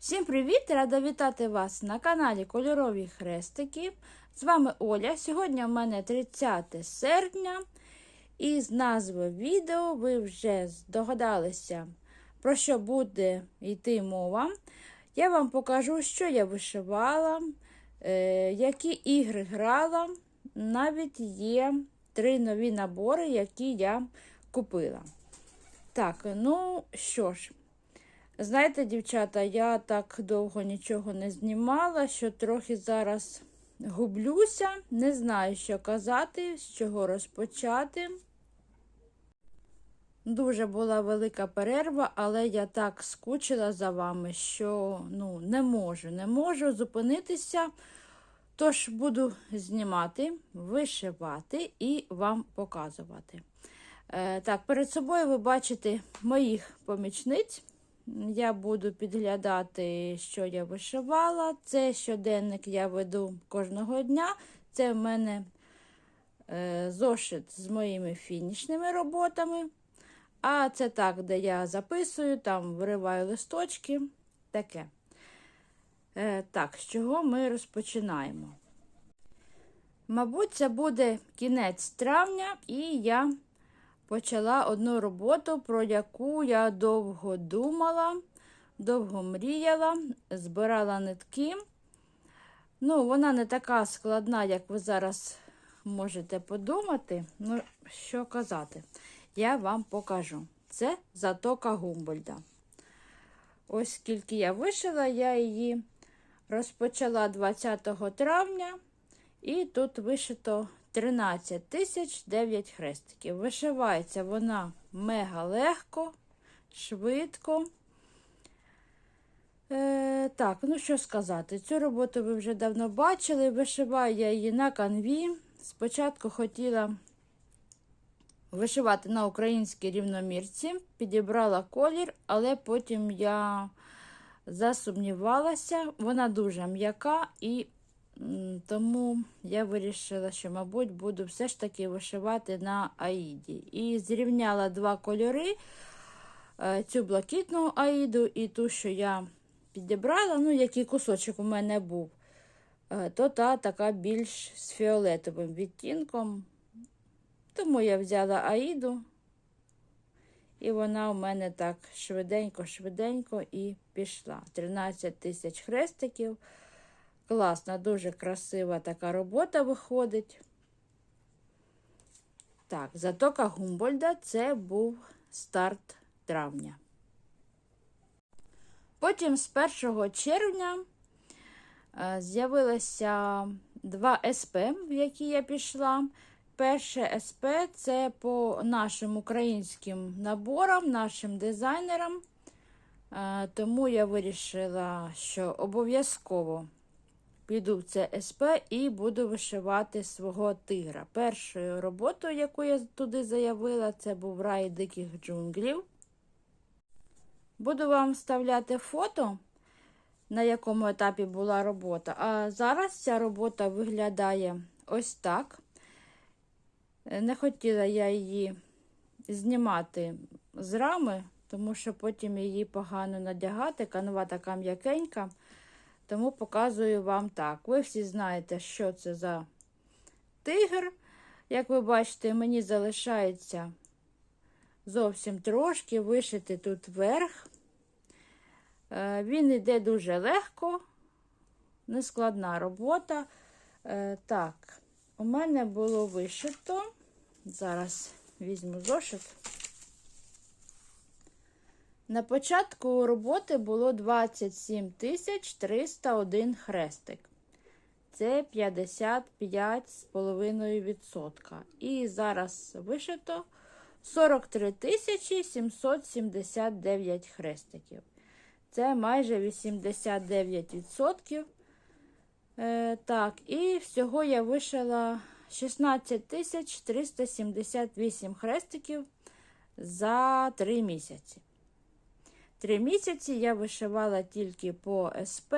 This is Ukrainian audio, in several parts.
Всім привіт! Рада вітати вас на каналі Кольорові Хрестики. З вами Оля. Сьогодні в мене 30 серпня, і з назви відео ви вже здогадалися, про що буде йти мова. Я вам покажу, що я вишивала, е, які ігри грала. Навіть є три нові набори, які я купила. Так, ну що ж. Знаєте, дівчата, я так довго нічого не знімала, що трохи зараз гублюся, не знаю, що казати, з чого розпочати. Дуже була велика перерва, але я так скучила за вами, що ну, не можу, не можу зупинитися. Тож буду знімати, вишивати і вам показувати. Е, так, перед собою ви бачите моїх помічниць. Я буду підглядати, що я вишивала. Це щоденник я веду кожного дня. Це в мене е, зошит з моїми фінішними роботами. А це так, де я записую, там вириваю листочки. Таке. Е, так, з чого ми розпочинаємо? Мабуть, це буде кінець травня, і я почала одну роботу, про яку я довго думала, довго мріяла, збирала нитки. Ну, вона не така складна, як ви зараз можете подумати. Ну, що казати, я вам покажу. Це затока Гумбольда. Ось скільки я вишила, я її розпочала 20 травня, і тут вишито 13 тисяч 9 хрестиків. Вишивається вона мега легко, швидко. Е, Так, ну що сказати, цю роботу ви вже давно бачили. Вишиваю я її на канві. Спочатку хотіла вишивати на українській рівномірці, підібрала колір, але потім я засумнівалася, вона дуже м'яка і тому я вирішила, що, мабуть, буду все ж таки вишивати на аїді. І зрівняла два кольори: е, цю блакитну аїду і ту, що я підібрала, ну, який кусочок у мене був, е, то та така більш з фіолетовим відтінком. Тому я взяла аїду, і вона у мене так швиденько-швиденько і пішла. 13 тисяч хрестиків. Класна, дуже красива така робота виходить. Так, затока Гумбольда це був старт травня. Потім з 1 червня е, з'явилося два СП, в які я пішла. Перше СП це по нашим українським наборам, нашим дизайнерам. Е, тому я вирішила, що обов'язково піду в це СП і буду вишивати свого тигра. Першою роботою, яку я туди заявила, це був рай диких джунглів. Буду вам вставляти фото, на якому етапі була робота. А зараз ця робота виглядає ось так. Не хотіла я її знімати з рами, тому що потім її погано надягати. Канва така м'якенька. Тому показую вам так. Ви всі знаєте, що це за тигр. Як ви бачите, мені залишається зовсім трошки вишити тут верх. Е, він йде дуже легко, нескладна робота. Е, так, у мене було вишито. Зараз візьму зошит. На початку роботи було 27 301 хрестик. Це 55,5%. І зараз вишито 43 779 хрестиків. Це майже 89%. Е, так, і всього я вишила 16 378 хрестиків за 3 місяці. Три місяці я вишивала тільки по СП.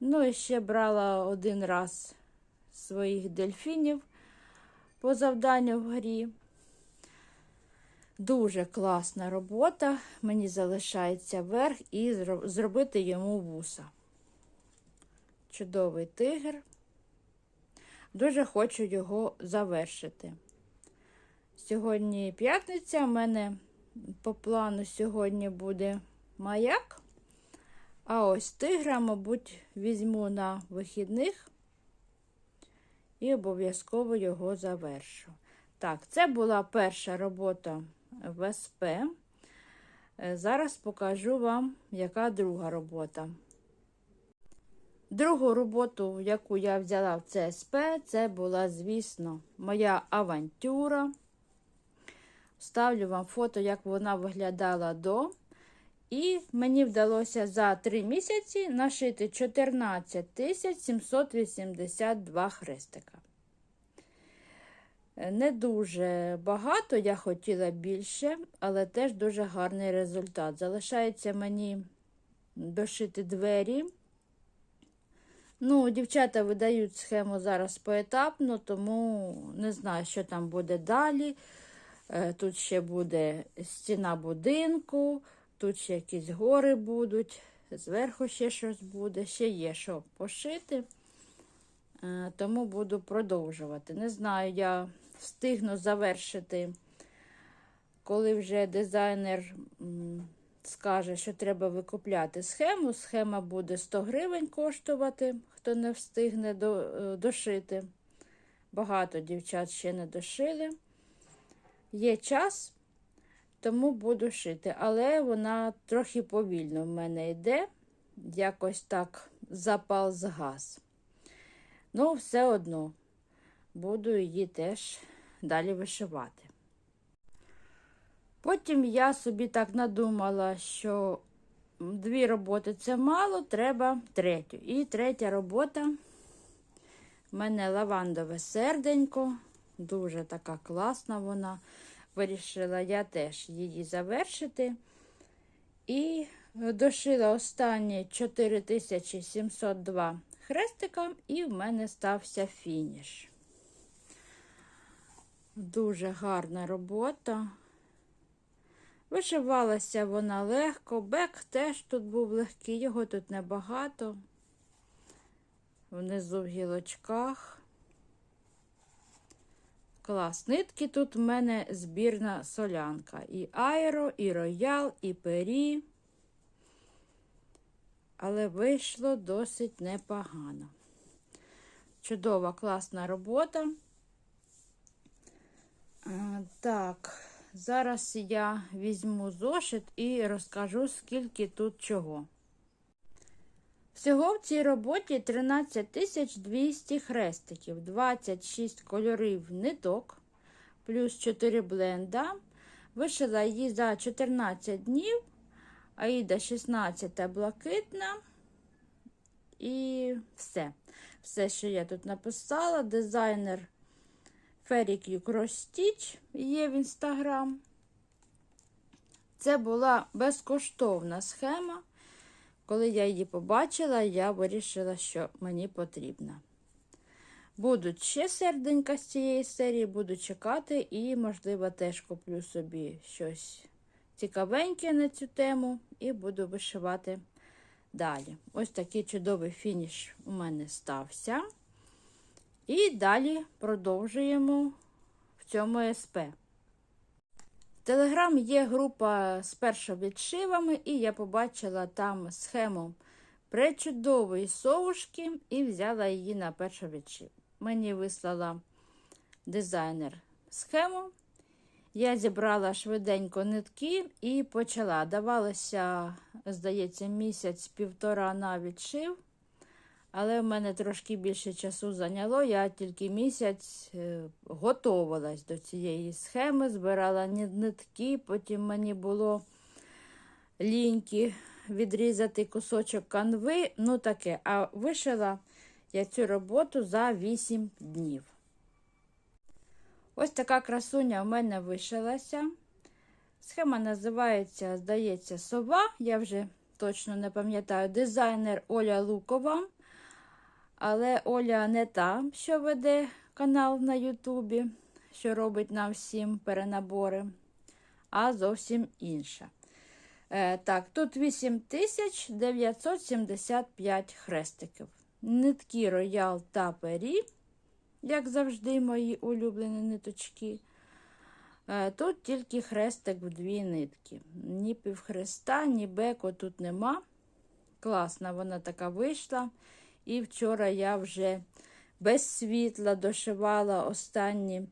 Ну і ще брала один раз своїх дельфінів по завданню в грі. Дуже класна робота. Мені залишається верх і зробити йому вуса. Чудовий тигр. Дуже хочу його завершити. Сьогодні п'ятниця. У мене по плану сьогодні буде маяк. А ось тигра, мабуть, візьму на вихідних і обов'язково його завершу. Так, це була перша робота в СП. Е, Зараз покажу вам, яка друга робота. Другу роботу, яку я взяла в ЦСП, це була, звісно, моя авантюра. Ставлю вам фото, як вона виглядала до. І мені вдалося за 3 місяці нашити 14 782 хрестика. Е, Не дуже багато, я хотіла більше, але теж дуже гарний результат. Залишається мені дошити двері. Ну, дівчата видають схему зараз поетапно, тому не знаю, що там буде далі. Е, Тут ще буде стіна будинку, тут ще якісь гори будуть, зверху ще щось буде, ще є що пошити. Е, Тому буду продовжувати. Не знаю, я встигну завершити, коли вже дизайнер скаже, що треба викупляти схему. Схема буде 100 гривень коштувати, хто не встигне е, дошити. Багато дівчат ще не дошили. Є час, тому буду шити, але вона трохи повільно в мене йде, якось так запал згас. Ну, все одно буду її теж далі вишивати. Потім я собі так надумала, що дві роботи це мало, треба третю. І третя робота в мене лавандове серденько, дуже така класна вона. Вирішила я теж її завершити. І дошила останні 4702 хрестика, і в мене стався фініш. Дуже гарна робота. Вишивалася вона легко, бек теж тут був легкий, його тут небагато. Внизу в гілочках. Клас. Нитки тут в мене збірна солянка. І аеро, і роял, і пері. Але вийшло досить непогано. Чудова, класна робота. Так, зараз я візьму зошит і розкажу, скільки тут чого. Всього в цій роботі 13 200 хрестиків, 26 кольорів ниток, плюс 4 бленда. Вишила її за 14 днів, Аїда 16 блакитна. І все. Все, що я тут написала. Дизайнер Ferric Cross є в інстаграм. Це була безкоштовна схема. Коли я її побачила, я вирішила, що мені потрібна. Будуть ще серденька з цієї серії, буду чекати і, можливо, теж куплю собі щось цікавеньке на цю тему і буду вишивати далі. Ось такий чудовий фініш у мене стався. І далі продовжуємо в цьому СП. Телеграм є група з першовідшивами, і я побачила там схему пречудової совушки і взяла її на першовідшив. Мені вислала дизайнер схему. Я зібрала швиденько нитки і почала. Давалося, здається, місяць-півтора на відшив. Але в мене трошки більше часу зайняло. Я тільки місяць е, готувалась до цієї схеми, збирала нитки, потім мені було ліньки відрізати кусочок канви. Ну таке. А вишила я цю роботу за 8 днів. Ось така красуня в мене вишилася. Схема називається, здається, сова. Я вже точно не пам'ятаю, дизайнер Оля Лукова. Але Оля не та, що веде канал на Ютубі, що робить нам всім перенабори. а зовсім інша. Е, так, тут 8975 хрестиків. Нитки роял та пері, як завжди, мої улюблені ниточки. Е, Тут тільки хрестик в дві нитки. Ні півхреста, ні беко тут нема. Класна вона така вийшла. І вчора я вже без світла дошивала останні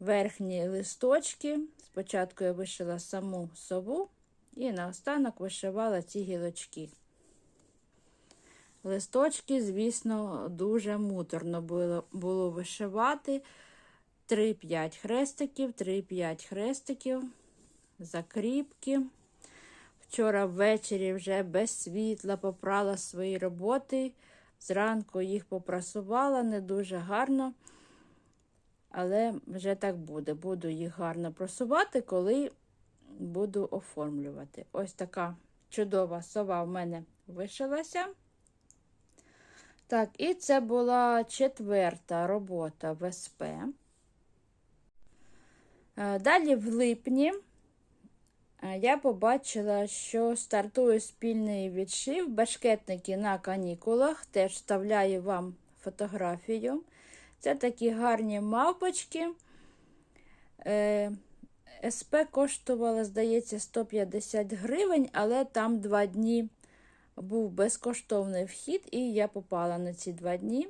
верхні листочки. Спочатку я вишила саму сову і наостанок вишивала ці гілочки. Листочки, звісно, дуже муторно було, вишивати. 3-5 хрестиків, 3-5 хрестиків, закріпки. Вчора ввечері вже без світла попрала свої роботи. Зранку їх попрасувала не дуже гарно, але вже так буде. Буду їх гарно просувати, коли буду оформлювати. Ось така чудова сова в мене вишилася. Так, і це була четверта робота в СП. Е, Далі в липні я побачила, що стартує спільний відшив башкетники на канікулах. Теж вставляю вам фотографію. Це такі гарні мавпочки. Е, СП коштувала, здається, 150 гривень, але там два дні був безкоштовний вхід, і я попала на ці два дні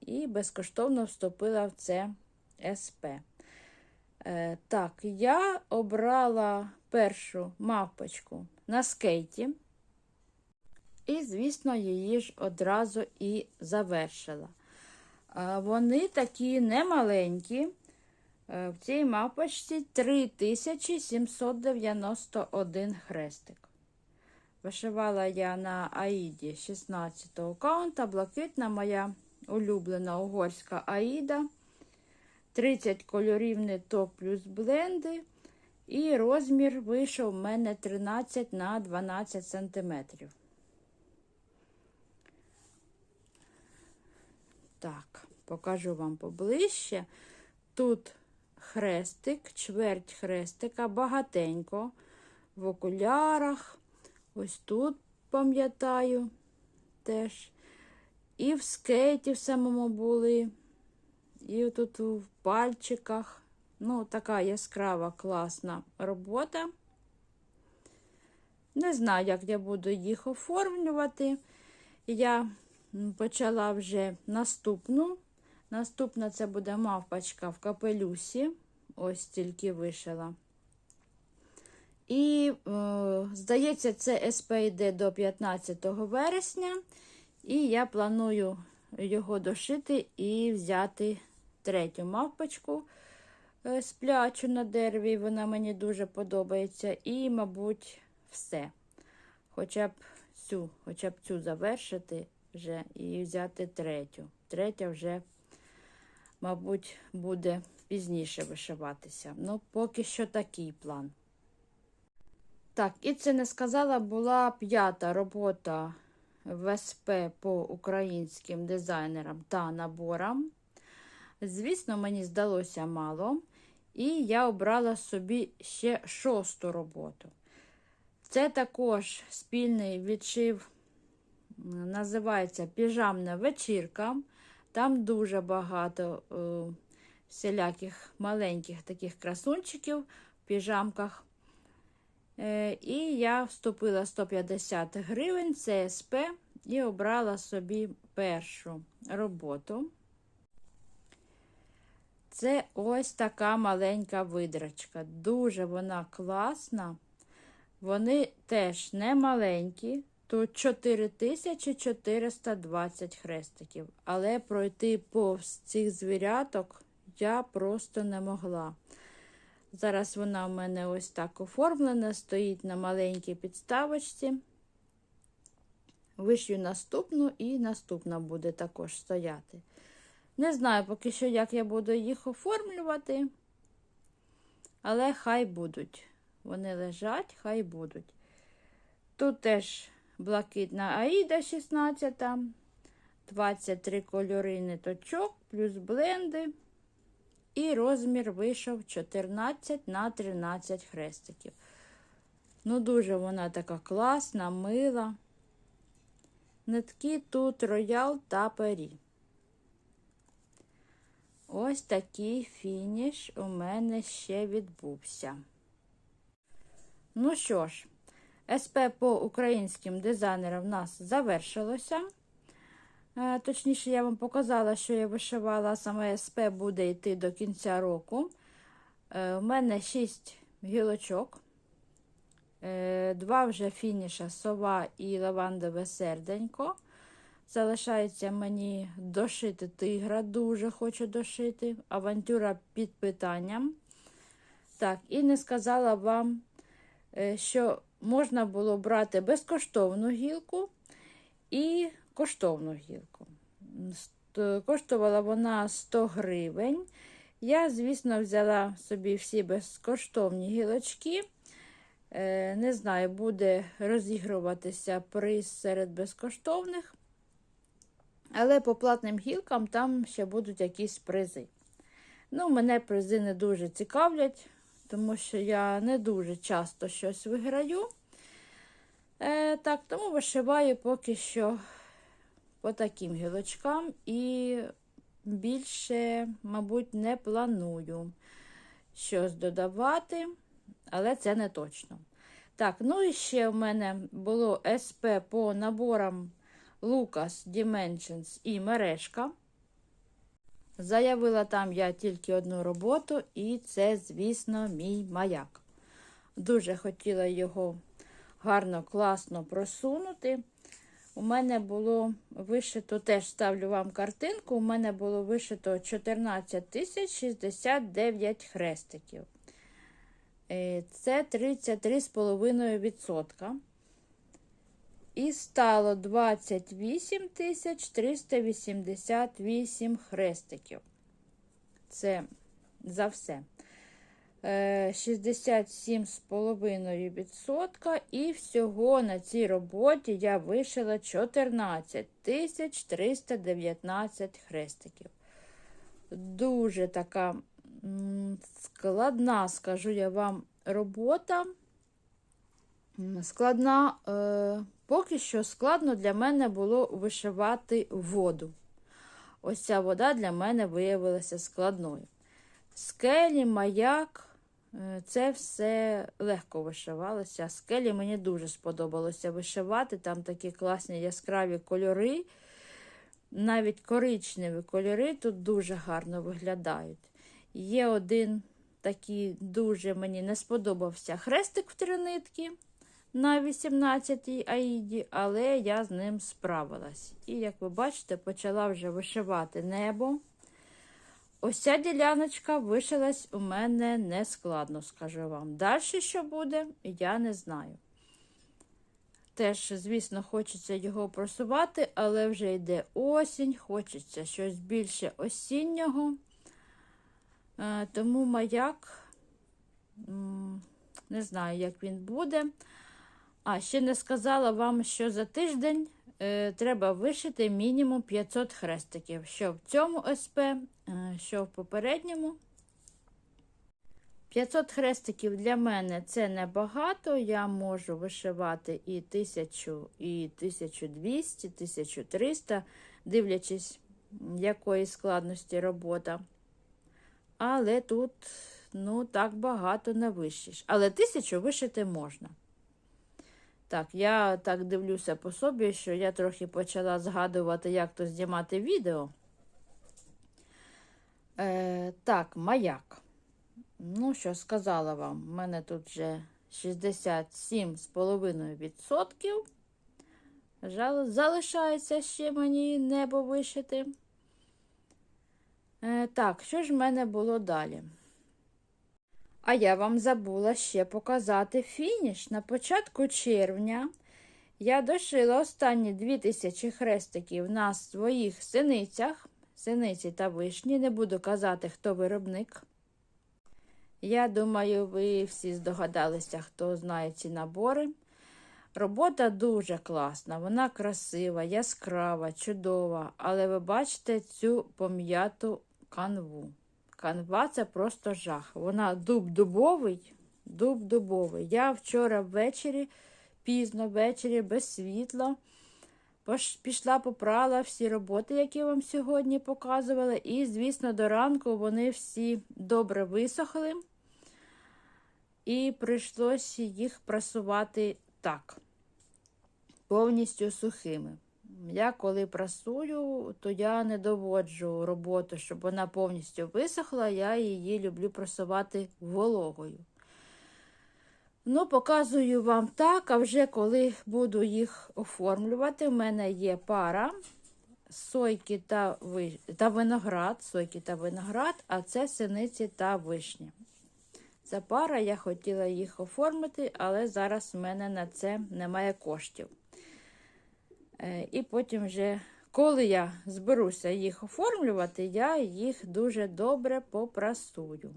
і безкоштовно вступила в це СП. Е, так, я обрала першу мавпочку на скейті. І, звісно, її ж одразу і завершила. Вони такі немаленькі. Е, в цій мапочці 3791 хрестик. Вишивала я на Аїді 16 каунта, блакитна моя улюблена угорська Аїда. 30 кольорів ниток плюс бленди. І розмір вийшов у мене 13 на 12 сантиметрів. Так, покажу вам поближче. Тут хрестик, чверть хрестика, багатенько, в окулярах. Ось тут, пам'ятаю, теж. І в скейті в самому були. І тут в пальчиках. Ну, така яскрава, класна робота. Не знаю, як я буду їх оформлювати. Я почала вже наступну. Наступна це буде мавпочка в капелюсі. Ось тільки вишила. І, е, здається, це СП йде до 15 вересня. І я планую його дошити і взяти третю мавпочку е, сплячу на дереві. Вона мені дуже подобається. І, мабуть, все. Хоча б цю, хоча б цю завершити вже і взяти третю. Третя вже, мабуть, буде пізніше вишиватися. Ну, поки що такий план. Так, і це не сказала, була п'ята робота в СП по українським дизайнерам та наборам. Звісно, мені здалося мало. І я обрала собі ще шосту роботу. Це також спільний відшив, називається піжамна вечірка. Там дуже багато е, всіляких маленьких таких красунчиків в піжамках. Е, і я вступила 150 гривень ЦСП і обрала собі першу роботу. Це ось така маленька видрачка. Дуже вона класна. Вони теж не маленькі. Тут 4420 хрестиків. Але пройти повз цих звіряток я просто не могла. Зараз вона в мене ось так оформлена, стоїть на маленькій підставочці. Вишью наступну і наступна буде також стояти. Не знаю поки що, як я буду їх оформлювати, але хай будуть. Вони лежать, хай будуть. Тут теж блакитна Аїда 16, 23 кольори ниточок, плюс бленди. і розмір вийшов 14 на 13 хрестиків. Ну, дуже вона така класна, мила. Нитки тут роял та пері. Ось такий фініш у мене ще відбувся. Ну що ж, СП по українським дизайнерам в нас завершилося. Е, Точніше, я вам показала, що я вишивала, саме СП буде йти до кінця року. Е, У мене 6 гілочок, Е, два вже фініша сова і лавандове серденько. Залишається мені дошити тигра, дуже хочу дошити. Авантюра під питанням. Так, і не сказала вам, е, що можна було брати безкоштовну гілку і коштовну гілку. Коштувала вона 100 гривень. Я, звісно, взяла собі всі безкоштовні гілочки. Е, Не знаю, буде розігруватися приз серед безкоштовних. Але по платним гілкам там ще будуть якісь призи. Ну, мене призи не дуже цікавлять, тому що я не дуже часто щось виграю. Е, так, тому вишиваю поки що по таким гілочкам і більше, мабуть, не планую щось додавати, але це не точно. Так, ну і ще в мене було СП по наборам Lucas Dimensions і мережка. Заявила там я тільки одну роботу, і це, звісно, мій маяк. Дуже хотіла його гарно, класно просунути. У мене було вишито, теж ставлю вам картинку, у мене було вишито 14 тисяч 69 хрестиків. Е, Це 33,5%. І стало 28 тисяч 388 хрестиків. Це за все. Е, 67,5%. І всього на цій роботі я вишила 14 319 хрестиків. Дуже така складна, скажу я вам, робота. Складна, е, поки що складно для мене було вишивати воду. Ось ця вода для мене виявилася складною. Скелі, маяк, е, це все легко вишивалося. Скелі мені дуже сподобалося вишивати. Там такі класні яскраві кольори. Навіть коричневі кольори тут дуже гарно виглядають. Є один такий дуже мені не сподобався хрестик в три нитки на 18-й аїді, але я з ним справилась. І, як ви бачите, почала вже вишивати небо. Ось ця діляночка вишилась у мене нескладно, скажу вам. Далі що буде, я не знаю. Теж, звісно, хочеться його просувати, але вже йде осінь, хочеться щось більше осіннього. Е, Тому маяк, не знаю, як він буде. А, ще не сказала вам, що за тиждень е, треба вишити мінімум 500 хрестиків. Що в цьому СП, е, що в попередньому. 500 хрестиків для мене це небагато. Я можу вишивати і 1000, і 1200, 1300, дивлячись, якої складності робота. Але тут, ну, так багато не вишиш. Але 1000 вишити можна. Так, я так дивлюся по собі, що я трохи почала згадувати, як то знімати відео. Е, так, маяк. Ну, що сказала вам, в мене тут вже 67,5%. Залишається ще мені небо вишити. Е, так, що ж в мене було далі? А я вам забула ще показати фініш. На початку червня я дошила останні 2000 хрестиків на своїх синицях, синиці та вишні. Не буду казати, хто виробник. Я думаю, ви всі здогадалися, хто знає ці набори. Робота дуже класна, вона красива, яскрава, чудова, але ви бачите цю пом'яту канву. Канва це просто жах. Вона дуб-дубовий, дуб-дубовий. Я вчора ввечері, пізно ввечері, без світла. Пішла, попрала всі роботи, які вам сьогодні показували. І, звісно, до ранку вони всі добре висохли. І прийшлося їх прасувати так, повністю сухими. Я коли прасую, то я не доводжу роботу, щоб вона повністю висохла. Я її люблю прасувати вологою. Ну, показую вам так, а вже коли буду їх оформлювати, в мене є пара сойки та, ви... та виноград, сойки та виноград, а це синиці та вишні. Це пара, я хотіла їх оформити, але зараз в мене на це немає коштів. Е, І потім вже, коли я зберуся їх оформлювати, я їх дуже добре попрасую.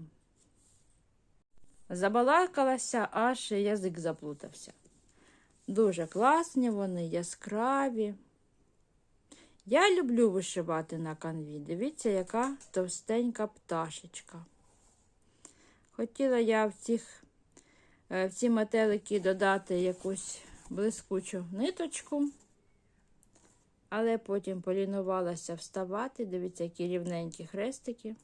Забалакалася, аж язик заплутався. Дуже класні вони, яскраві. Я люблю вишивати на канві. Дивіться, яка товстенька пташечка. Хотіла я в, цих, е, в ці метелики додати якусь блискучу ниточку, але потім полінувалася вставати. Дивіться, які рівненькі хрестики.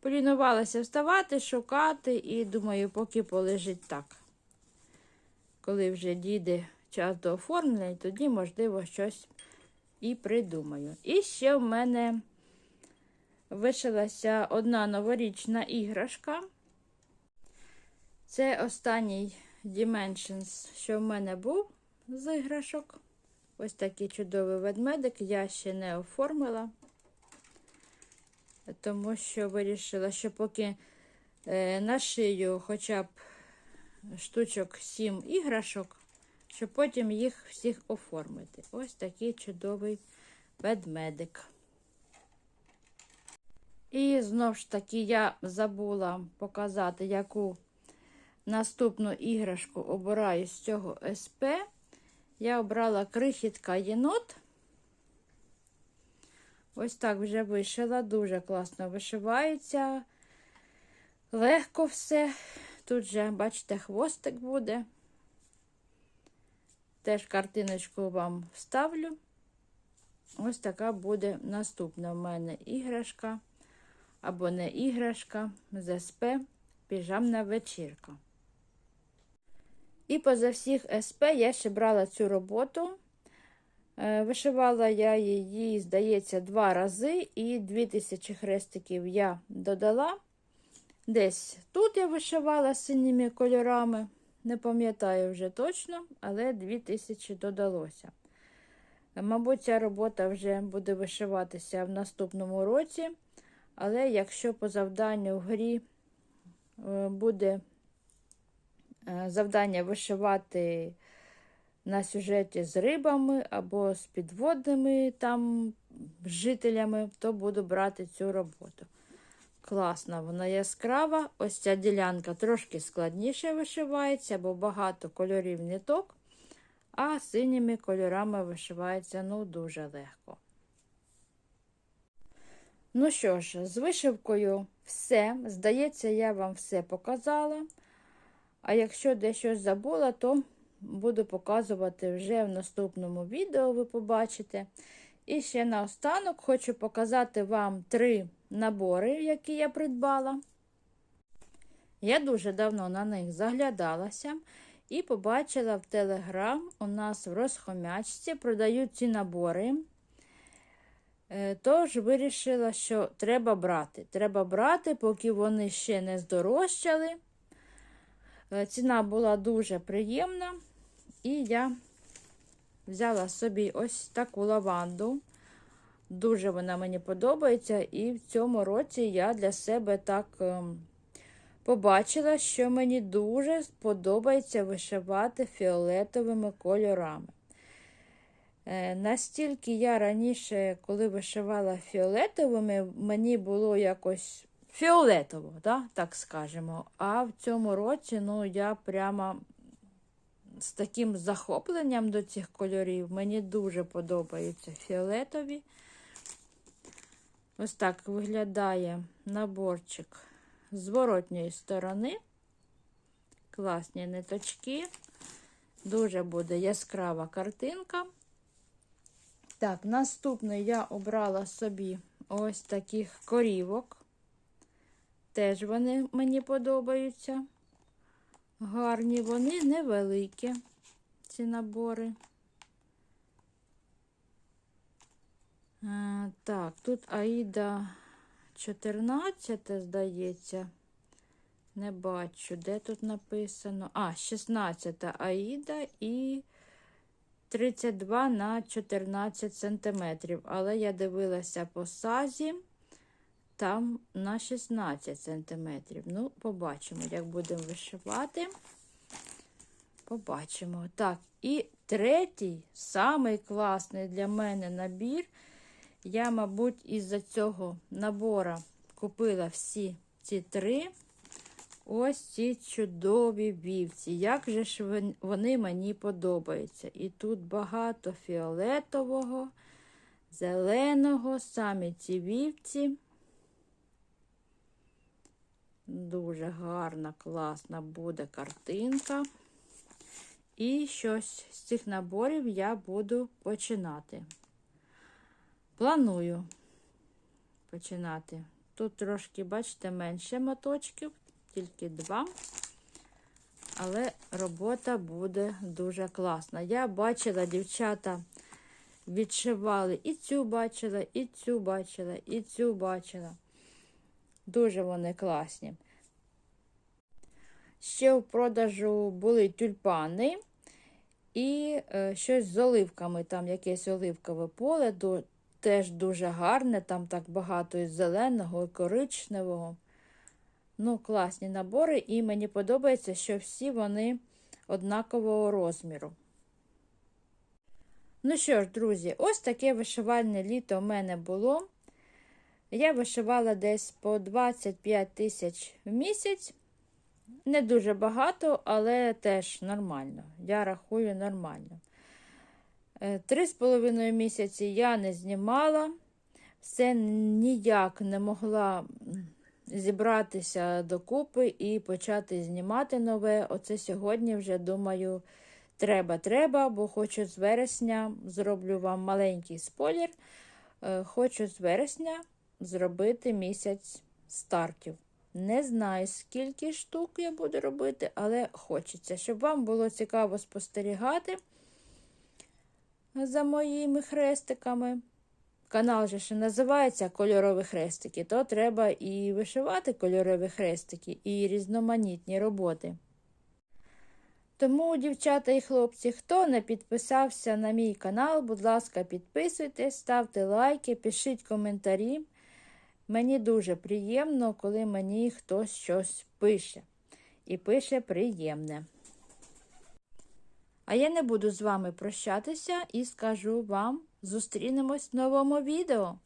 Полінувалася вставати, шукати, і думаю, поки полежить так. Коли вже дійде час до оформлення, тоді, можливо, щось і придумаю. І ще в мене вишилася одна новорічна іграшка. Це останній Dimensions, що в мене був з іграшок. Ось такий чудовий ведмедик. Я ще не оформила, тому що вирішила, що поки е, нашию хоча б штучок 7 іграшок, щоб потім їх всіх оформити. Ось такий чудовий ведмедик. І знову ж таки я забула показати, яку наступну іграшку обираю з цього СП. Я обрала крихітка єнот. Ось так вже вишила, дуже класно вишивається. Легко все. Тут же, бачите, хвостик буде. Теж картиночку вам вставлю. Ось така буде наступна в мене іграшка або не іграшка з СП піжамна вечірка. І поза всіх СП я ще брала цю роботу. Е, Вишивала я її, здається, два рази, і 2000 хрестиків я додала. Десь тут я вишивала синіми кольорами, не пам'ятаю вже точно, але 2000 додалося. Мабуть, ця робота вже буде вишиватися в наступному році. Але якщо по завданню в грі е, буде завдання вишивати на сюжеті з рибами або з підводними там жителями, то буду брати цю роботу. Класна, вона яскрава. Ось ця ділянка трошки складніше вишивається, бо багато кольорів ниток, а синіми кольорами вишивається ну, дуже легко. Ну що ж, з вишивкою все. Здається, я вам все показала. А якщо дещо забула, то буду показувати вже в наступному відео, ви побачите. І ще наостанок хочу показати вам три набори, які я придбала. Я дуже давно на них заглядалася і побачила в Телеграм у нас в розхомячці продають ці набори. Е, Тож вирішила, що треба брати. Треба брати, поки вони ще не здорожчали. Е, Ціна була дуже приємна, і я взяла собі ось таку лаванду. Дуже вона мені подобається, і в цьому році я для себе так ем, побачила, що мені дуже подобається вишивати фіолетовими кольорами. Е, Настільки я раніше, коли вишивала фіолетовими, мені було якось фіолетово, да? так скажемо. А в цьому році ну, я прямо з таким захопленням до цих кольорів. Мені дуже подобаються фіолетові. Ось так виглядає наборчик з зворотньої сторони. Класні ниточки. Дуже буде яскрава картинка. Так, наступний я обрала собі ось таких корівок. Теж вони мені подобаються. Гарні, вони невеликі, ці набори. Так, тут Аїда 14, здається. Не бачу, де тут написано. А, 16 Аїда і 32 на 14 сантиметрів. Але я дивилася по сазі, там на 16 сантиметрів. Ну, побачимо, як будемо вишивати. Побачимо. Так, і третій, самий класний для мене набір. Я, мабуть, із-за цього набора купила всі ці три. Ось ці чудові вівці. Як же ж вони мені подобаються. І тут багато фіолетового, зеленого, самі ці вівці. Дуже гарна, класна буде картинка. І щось з цих наборів я буду починати. Планую починати. Тут трошки, бачите, менше моточків, тільки два. Але робота буде дуже класна. Я бачила, дівчата відшивали і цю бачила, і цю бачила, і цю бачила. Дуже вони класні. Ще в продажу були тюльпани і е, щось з оливками. Там якесь оливкове поле, теж дуже гарне, там так багато і зеленого, і коричневого. Ну, класні набори, і мені подобається, що всі вони однакового розміру. Ну що ж, друзі, ось таке вишивальне літо в мене було. Я вишивала десь по 25 тисяч в місяць. Не дуже багато, але теж нормально. Я рахую нормально. Е, Три з половиною місяці я не знімала, все ніяк не могла зібратися докупи і почати знімати нове. Оце сьогодні вже думаю, треба, треба, бо хочу з вересня зроблю вам маленький спойлер. Е, Хочу з вересня зробити місяць стартів. Не знаю, скільки штук я буду робити, але хочеться, щоб вам було цікаво спостерігати за моїми хрестиками. Канал же ще називається Кольорові хрестики, то треба і вишивати кольорові хрестики, і різноманітні роботи. Тому, дівчата і хлопці, хто не підписався на мій канал, будь ласка, підписуйтесь, ставте лайки, пишіть коментарі. Мені дуже приємно, коли мені хтось щось пише. І пише приємне. А я не буду з вами прощатися і скажу вам: зустрінемось в новому відео.